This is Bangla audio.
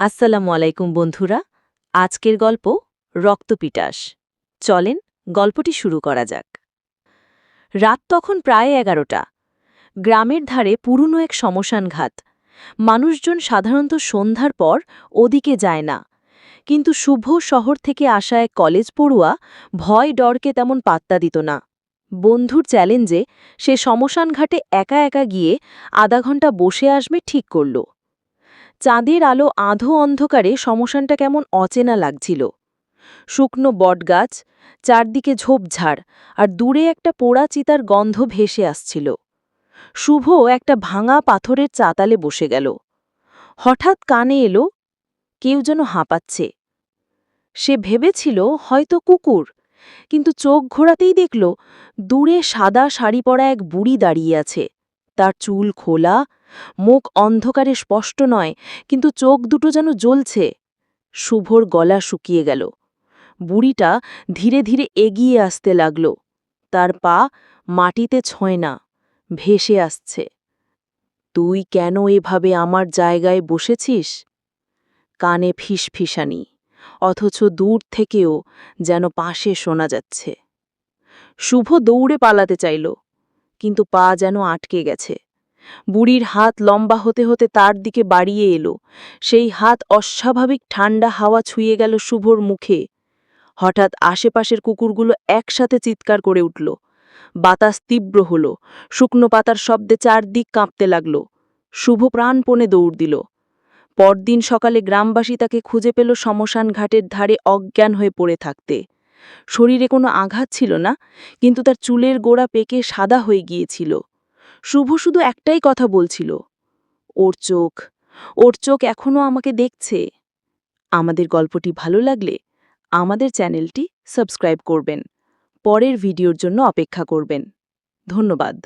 আসসালামু আলাইকুম বন্ধুরা, আজকের গল্প রক্তপিটাস। চলেন গল্পটি শুরু করা যাক। রাত তখন প্রায় এগারোটা। গ্রামের ধারে পুরনো এক শ্মশানঘাত মানুষজন সাধারণত সন্ধ্যার পর ওদিকে যায় না। কিন্তু শুভ শহর থেকে আসা এক কলেজ পড়ুয়া ভয় ডরকে তেমন পাত্তা দিত না। বন্ধুর চ্যালেঞ্জে সে শ্মশানঘাটে একা একা গিয়ে আধা ঘণ্টা বসে আসবে ঠিক করল। চাঁদের আলো আধো অন্ধকারে শ্মশানটা কেমন অচেনা লাগছিল। শুকনো বটগাছ, চারদিকে ঝোপঝাড়, আর দূরে একটা পোড়া চিতার গন্ধ ভেসে আসছিল। শুভ একটা ভাঙা পাথরের চাতালে বসে গেল। হঠাৎ কানে এলো, কেউ যেন হাঁপাচ্ছে। সে ভেবেছিল হয়তো কুকুর, কিন্তু চোখ ঘোরাতেই দেখল, দূরে সাদা শাড়ি পরা এক বুড়ি দাঁড়িয়ে আছে। তার চুল খোলা মুখ অন্ধকারে স্পষ্ট নয়, কিন্তু চোখ দুটো যেন জ্বলছে। শুভর গলা শুকিয়ে গেল। বুড়িটা ধীরে ধীরে এগিয়ে আসতে লাগল। তার পা মাটিতে ছয় না, ভেসে আসছে। তুই কেন এভাবে আমার জায়গায় বসেছিস? কানে ফিসফিসানি, অথচ দূর থেকেও যেন পাশে শোনা যাচ্ছে। শুভ দৌড়ে পালাতে চাইল, কিন্তু পা যেন আটকে গেছে। বুড়ির হাত লম্বা হতে হতে তার দিকে বাড়িয়ে এলো। সেই হাত অস্বাভাবিক ঠান্ডা হাওয়া ছুঁয়ে গেল শুভর মুখে। হঠাৎ আশেপাশের কুকুরগুলো একসাথে চিৎকার করে উঠল। বাতাস তীব্র হল। শুকনো পাতার শব্দে চারদিক কাঁপতে লাগল। শুভ প্রাণপণে দৌড় দিল। পরদিন সকালে গ্রামবাসী তাকে খুঁজে পেল শ্মশান ঘাটের ধারে অজ্ঞান হয়ে পড়ে থাকতে। শরীরে কোনো আঘাত ছিল না, কিন্তু তার চুলের গোড়া পেকে সাদা হয়ে গিয়েছিল। শুভ শুধু একটাই কথা বলছিল। ওর চোখ ওর চোখ এখনও আমাকে দেখছে। আমাদের গল্পটি ভালো লাগলে আমাদের চ্যানেলটি সাবস্ক্রাইব করবেন। পরের ভিডিওর জন্য অপেক্ষা করবেন। ধন্যবাদ।